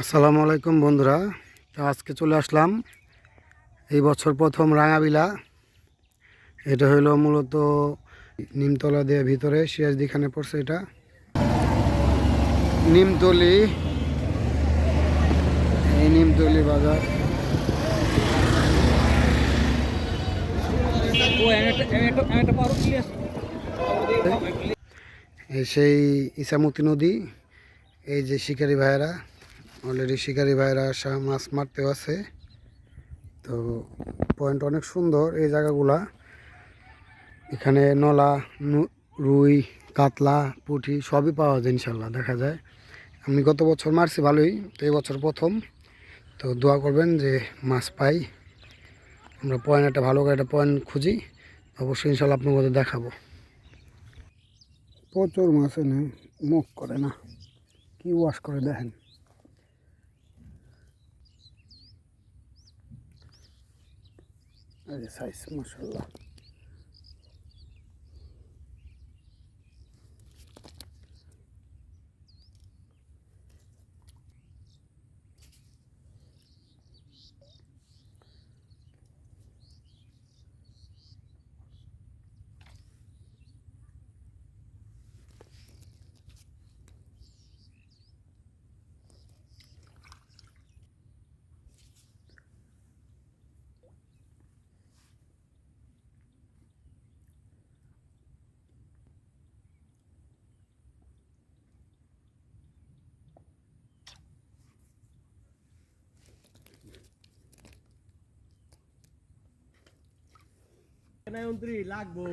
আসসালামু আলাইকুম বন্ধুরা। তো আজকে চলে আসলাম। এই বছর প্রথম রাঙাবিলা। এটা হলো মূলত নিমতলা দিয়ে ভিতরে সিরাজদিখানে পড়ছে এটা। নিমতলি। এই নিমতলি বাজার। সেই ইসামতি নদী। এই যে শিকারি ভাইয়েরা। অলরেডি শিকারি ভাইয়েরা আসা, মাছ মারতেও আছে। তো পয়েন্ট অনেক সুন্দর এই জায়গাগুলা। এখানে নলা রুই, কাতলা, পুঁটি সবই পাওয়া যায় ইনশাল্লাহ দেখা যায়। আমি গত বছর মারছি ভালোই, তো এই বছর প্রথম। তো দোয়া করবেন যে মাছ পাই। আমরা পয়েন্ট একটা ভালো করে একটা পয়েন্ট খুঁজি, অবশ্যই ইনশাল্লাহ আপনার মধ্যে দেখাবো। প্রচুর মাছ এনে মুখ করে না। কি ওয়াশ করে দেখেন? এই সাইজ মাসাল্লাহ নাই উনত্রি লাগবো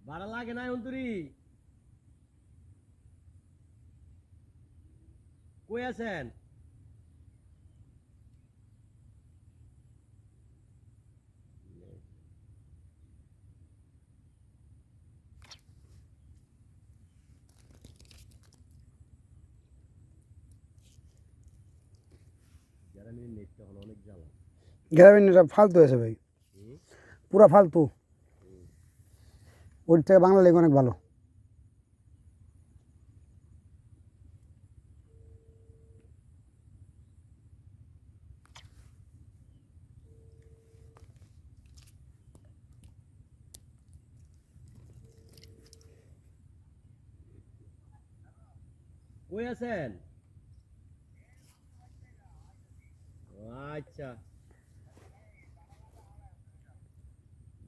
ভাড়া লাগে নাই অন্তরি কই আছেন গ্রামীণ এটা ফালতু আছে ভাই। পুরা ফালতু। ওর থেকে বাংলা লেগে অনেক ভালো। কই আছেন ও আচ্ছা।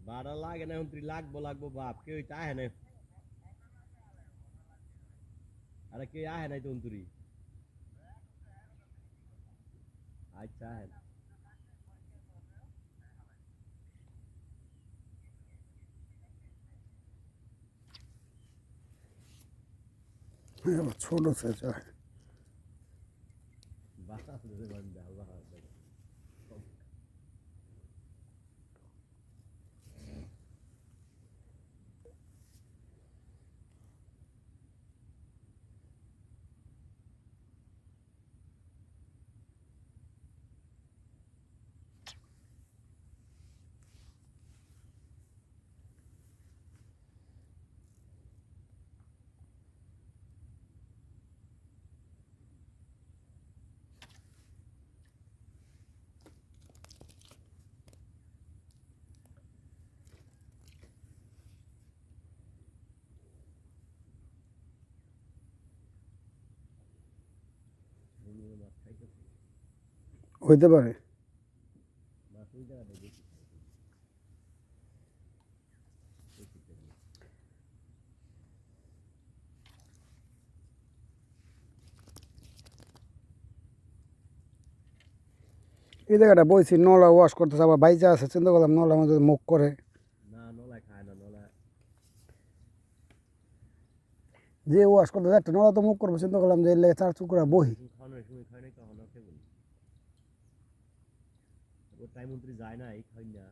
ভাড়া লাগে না উনত্রি লাগবো লাগবো বাপ কেউ আহে না আরে কেউ আহে নাই তো উনত্রি আচ্ছা আহেন। ছোট সাইজ হয় বাসা হইতে পারে। এই জায়গাটা বইছি নলা ওয়াশ করতেছে আবার বাইচা আছে চিন্তা করলাম নলা মধ্যে মুখ করে। যে ওয়াশ করতেছে একটা নলা তো মুখ করব চিন্তা করলাম যে চার চুকুরা বহি এখন খাওয়ানোর সময় খায় না কখন আছে বলি ও টাইম মন্ত্রী যায় না এই খাই না।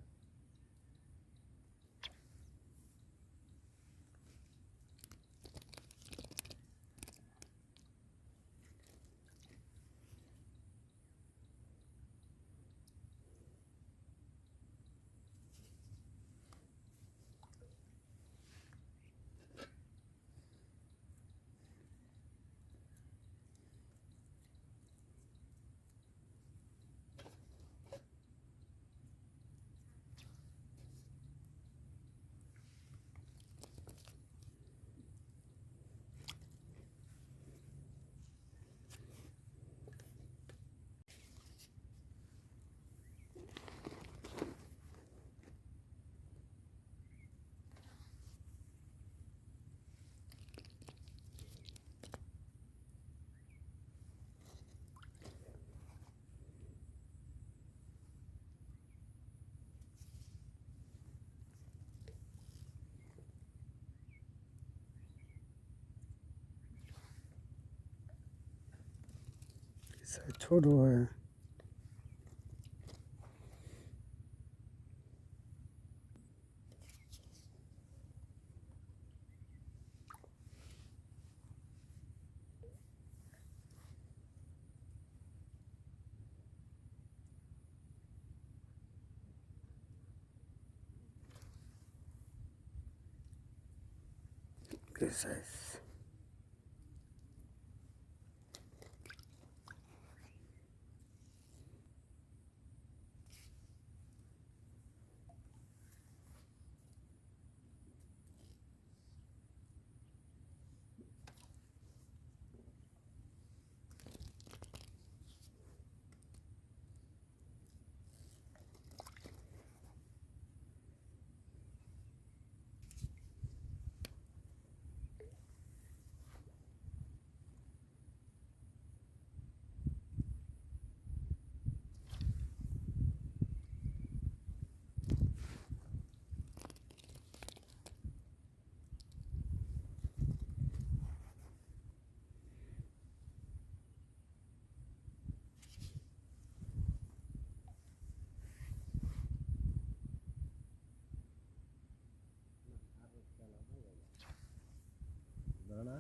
ছোট হয়ে Good size. না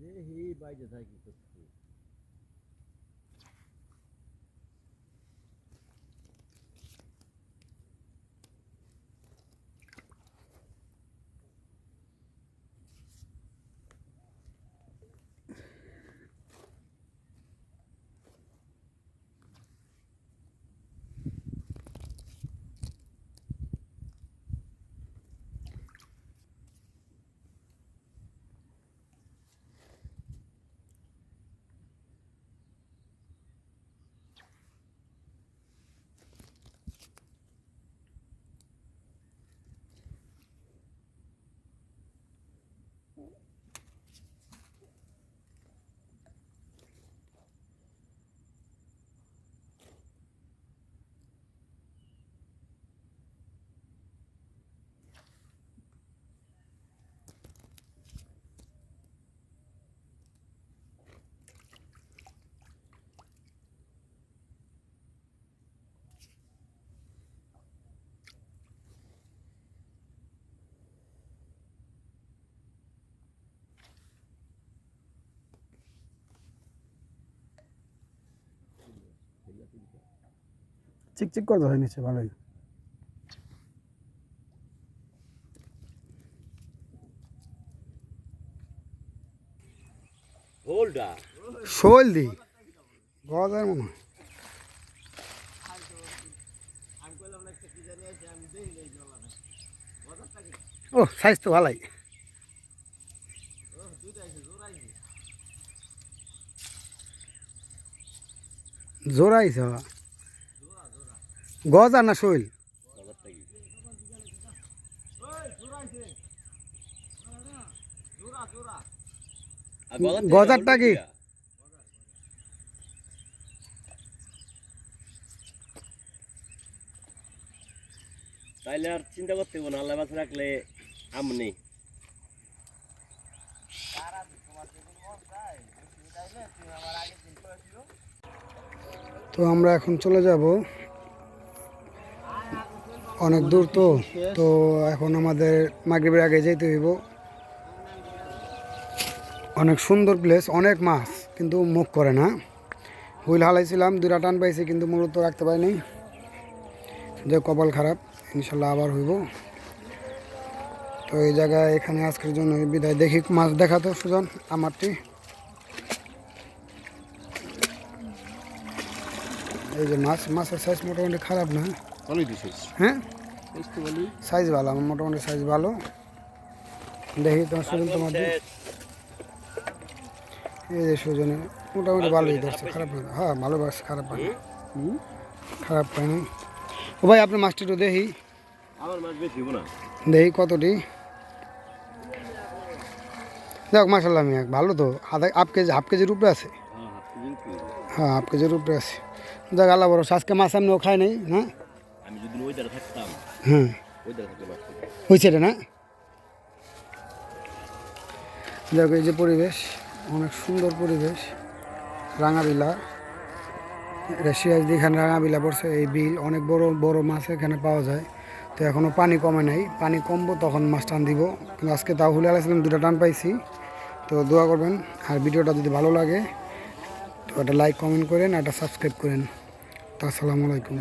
দেহি বাইরে থাকি করছি চিকচিক করতে হয় নিচে ভালোই। শোল দি গজার মনে হয়। ও সাইজ তো ভালোই ও দুইটা আছে জোর আছে জোড়াইছে গজা না শৈল? গজারটা কি? তাইলে আর চিন্তা করতে হবে না আল্লাহ বাস রাখলে আমনি তো আমরা এখন চলে যাব। অনেক দূর তো তো এখন আমাদের মাগরিবের আগে যেতে হইব। অনেক সুন্দর প্লেস অনেক মাছ, কিন্তু মুখ করে না। হুইল হালাইছিলাম দুটা টান পাইছি, কিন্তু মূলত রাখতে পারিনি। যে কপাল খারাপ, ইনশাল্লাহ আবার হইব। তো এই জায়গায় এখানে আজকের জন্য বিদায়। দেখি মাছ দেখাতো সুজন, আমারটি। এই যে মাছ মাছের সাইজ মোটামুটি খারাপ না। ভালোই দিছিস হ্যাঁ? সাইজ ভালো আমার মোটামুটি সাইজ ভালো। দেখি তোমার সুজন তোমার এই যে সুজনে মোটামুটি ভালোই ধরছে খারাপ না। হ্যাঁ ভালো খারাপ পায়নি খারাপ পায়নি ও ভাই আপনার মাছটি একটু দেখি। আমার মাছ বেশি হব না। দেখি কতটি। দেখ মাসাল্লাহ মিয়া ভালো তো। আধা হাফ কেজি হাফ কেজির উপরে আছে। হ্যাঁ হাফ কেজির উপরে আছে। দেখ আল্লাহ বড় আজকে মাছ এমনিও খাই নাই হ্যাঁ? আমি যদি ওই দ্বারা থাকতাম হ্যাঁ। ওই দ্বারা থাকলে হয়েছে এটা না? দেখো এই যে পরিবেশ অনেক সুন্দর পরিবেশ। রাঙাবিলা এটা সিরাজদি এখানে রাঙাবিলা পড়ছে এই বিল অনেক বড় বড় মাছ এখানে পাওয়া যায়। তো এখনও পানি কমে নাই পানি কমবো তখন মাছ টান দিব। কিন্তু আজকে তাও হুলে আলাইছিলাম দুটো টান পাইছি। তো দোয়া করবেন আর ভিডিওটা যদি ভালো লাগে তো একটা লাইক কমেন্ট করেন একটা সাবস্ক্রাইব করেন। আসসালামু আলাইকুম।